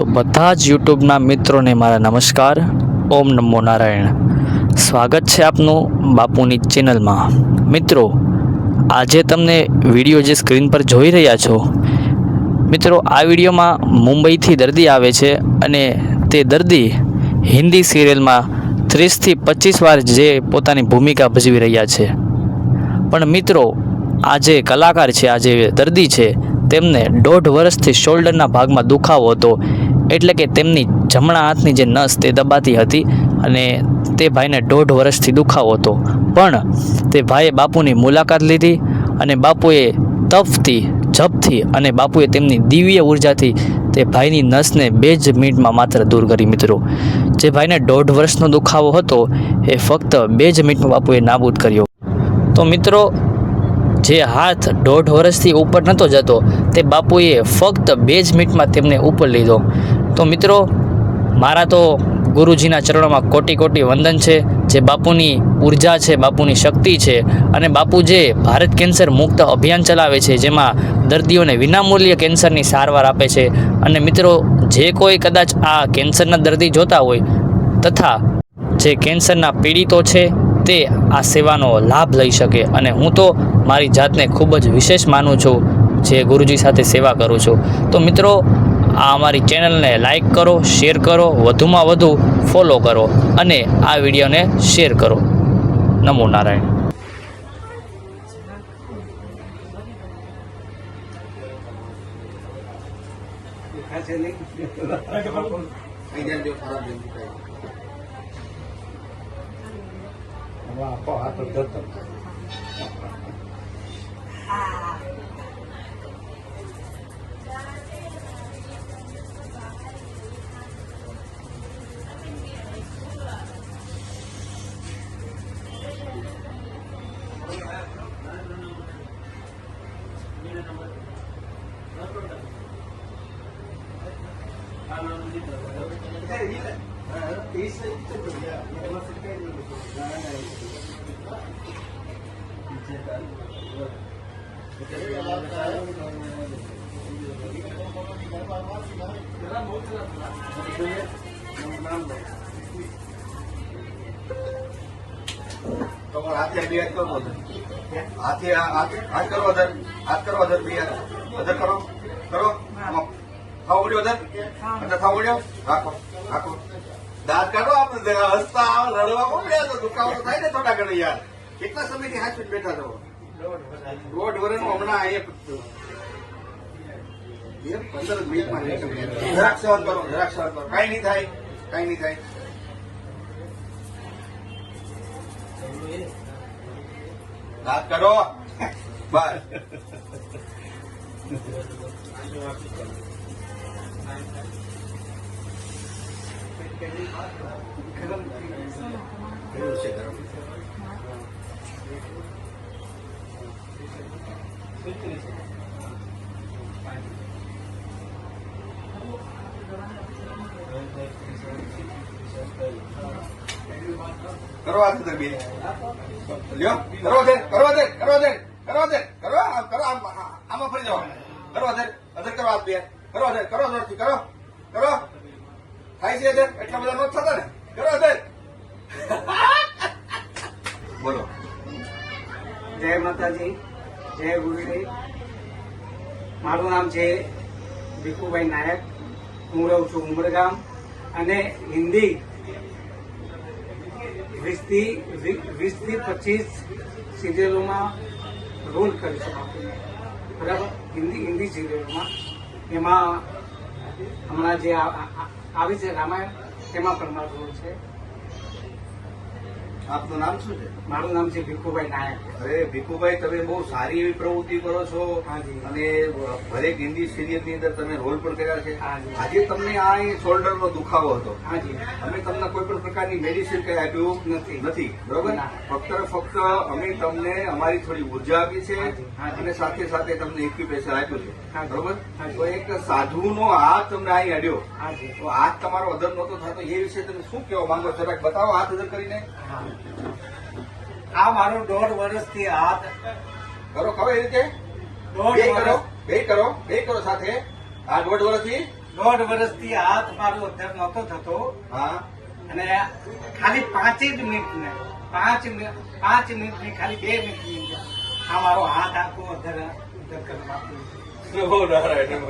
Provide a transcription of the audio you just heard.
તો બધા જ યુટ્યુબના મિત્રોને મારા નમસ્કાર. ઓમ નમો નારાયણ. સ્વાગત છે આપનું બાપુની ચેનલમાં. મિત્રો, આજે તમને વીડિયો જે સ્ક્રીન પર જોઈ રહ્યા છો, મિત્રો, આ વિડીયોમાં મુંબઈથી દર્દી આવે છે અને તે દર્દી હિન્દી સિરિયલમાં ત્રીસથી પચીસ વાર જે પોતાની ભૂમિકા ભજવી રહ્યા છે. પણ મિત્રો, આ જે કલાકાર છે, આ જે દર્દી છે, તેમને દોઢ વર્ષથી શોલ્ડરના ભાગમાં દુખાવો હતો. એટલે કે તેમની જમણા હાથની જે નસ તે દબાતી હતી અને તે ભાઈને દોઢ વર્ષથી દુખાવો હતો. પણ તે ભાઈએ બાપુની મુલાકાત લીધી અને બાપુએ તપથી, જપથી અને બાપુએ તેમની દિવ્ય ઉર્જાથી તે ભાઈની નસને બે જ મિનિટમાં માત્ર દૂર કરી મિત્રો. જે ભાઈને દોઢ વર્ષનો દુખાવો હતો એ ફક્ત બે જ મિનિટમાં બાપુએ નાબૂદ કર્યો. તો મિત્રો, જે હાથ દોઢ વર્ષથી ઉપર નહોતો જતો, તે બાપુએ ફક્ત બે જ મિનિટમાં તેમને ઉપર લીધો. તો મિત્રો, મારા તો ગુરુજીના ચરણોમાં કોટી કોટી વંદન છે, જે બાપુની ઊર્જા છે, બાપુની શક્તિ છે અને બાપુ જે ભારત કેન્સર મુક્ત અભિયાન ચલાવે છે, જેમાં દર્દીઓને વિનામૂલ્ય કેન્સરની સારવાર આપે છે. અને મિત્રો, જે કોઈ કદાચ આ કેન્સરના દર્દી જોતા હોય તથા જે કેન્સરના પીડિતો છે, તે આ સેવાનો લાભ લઈ શકે. અને હું તો મારી જાતને ખૂબ જ વિશેષ માનું છું, જે ગુરુજી સાથે સેવા કરું છું. તો મિત્રો આ અમારી ચેનલને લાઇક કરો, શેર કરો, વધુમાં વધુ ફોલો કરો અને આ વિડીયોને શેર કરો. નમો નારાયણ. Gracias. તમારે હાથે બે હાથ કરો. હાથે હાથ કરો અધર હાથ કરો અધર બે હાથ. અધર કરો. કરો. થાવ ઉડ્યો અધર અંદર થાવ ઉડ્યો રાખો. રાખો. દાંત કાઢો આપણે. હસતા આવો રડવા કોણ તો દુખાવો તો થાય ને થોડા ઘણા યાર. કેટલા સમયથી હાથ બેઠા છો? દોઢ વર્ષનું હમણાં બે પંદર મિનિટમાં જરાક સહન કરો, જરાક સહન કરો. કાંઈ નહીં થાય. કાંઈ નહીં થાય. દાંત કાઢો બસ કેવું છે ગરમ? છે બે લ્યો કરવા દે કરવા દે કરો દે કરવા દે કરવા કરો, આમ ફરી જવા કરવા છે અધર કરવા બે. કરો અધર કરો જોરથી કરો. કરો. થાય છે એટલા બધા નોટ થતા ને. કરો અધર બોલો. જય માતાજી, જય ગુરુજી મારું નામ છે ભીખુભાઈ નાયક. હું રહું છું ઉમરગામ અને હિન્દી વીસથી વીસથી પચીસ સિરિયલોમાં રોલ કરી છું. બરાબર? હિન્દી હિન્દી સિરિયલોમાં. એમાં હમણાં જે આવી છે રામાયણ, તેમાં પણ મારો રોલ છે. આપનું નામ શું છે? મારું નામ છે ભીખુભાઈ નાયક. અરે ભીખુભાઈ તમે બહુ સારી એવી પ્રવૃત્તિ કરો છો. અને હરેક હિન્દી સિરિયલની અંદર તમે રોલ પણ કર્યા છે. આજે તમને આ શોલ્ડર નો દુખાવો હતો. અમે તમને કોઈ પણ પ્રકારની મેડિસિન કઈ આપ્યું નથી. નથી. બરોબર? ફક્ત ફક્ત અમે તમને અમારી થોડી ઊર્જા આપી છે. અને સાથે સાથે તમને ઇક્વિપેશન આપ્યું છે. બરોબર. તો એક સાધુનો હાથ તમને અહીં અડ્યો. તો હાથ તમારો અધર નહોતો થતો એ વિશે તમે શું કહેવા માંગો છો? જરાક બતાવો હાથ અધર કરીને. આ મારો દોઢ વર્ષથી હાથ. કરો ખરો એ રીતે. દોઢ બે કરો બે કરો બે કરો સાથે. આ દોઢ વર્ષથી? દોઢ વર્ષથી હાથ મારો અધર નહોતો થતો. હા. અને ખાલી પાંચ જ મિનિટ ને પાંચ મિનિટ પાંચ મિનિટની ખાલી બે મિનિટની આ મારો હાથ આખો અધર અધર કરવા નારાયણ?